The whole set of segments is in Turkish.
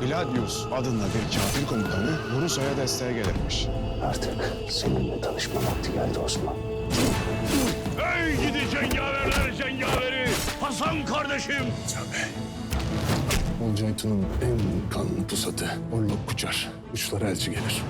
Gladius adında bir kafir komutanı Bursa'ya desteğe gelirmiş. Artık seninle tanışma vakti geldi Osman. Ey gidi cengaverler cengaveri! Hasan kardeşim! Olcaytu'nun en kanlı pusatı Orlok Kuçar. Uçlara elçi gelir.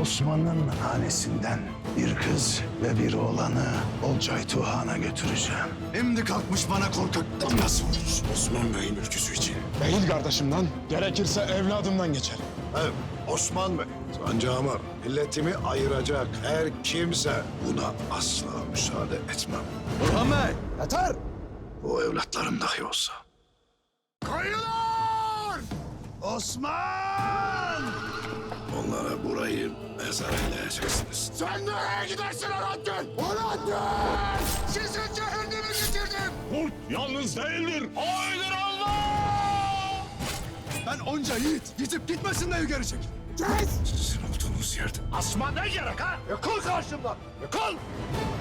Osman'ın hanesinden bir kız ve bir oğlanı Olcay Tuhan'a götüreceğim. Şimdi kalkmış bana korkaktan nasıl vurur? Osman Bey'in ülküsü için. Değil kardeşimden, gerekirse evladımdan geçerim. Evet, Osman Bey. Sancağıma milletimi ayıracak her kimse buna asla müsaade etmem. Burhan Bey! Yeter! O evlatlarım dahi olsa. Kayılar! Osman! Burayı mezar eyleyeceksiniz. Sen nereye gidersin Alaaddin? Alaaddin! Sizi cehenneme getirdim! Kurt yalnız değildir, ailedir Allah! Ben onca yiğit gidip gitmesin de geri çekil. Sizin olduğunuz yerde Asma ne gerek ha? Yıkıl karşımdan! Yıkıl!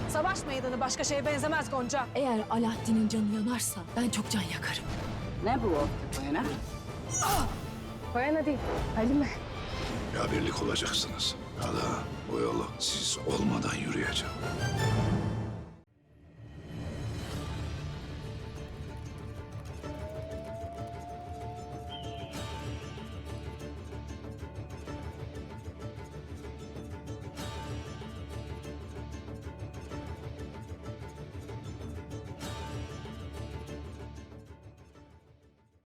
Savaş meydanı başka şeye benzemez Gonca. Eğer Alaaddin'in canı yanarsa ben çok can yakarım. Ne bu o? Koyana? Koyana değil, Halime. Ya birlik olacaksınız ya da bu yolu siz olmadan yürüyeceğim.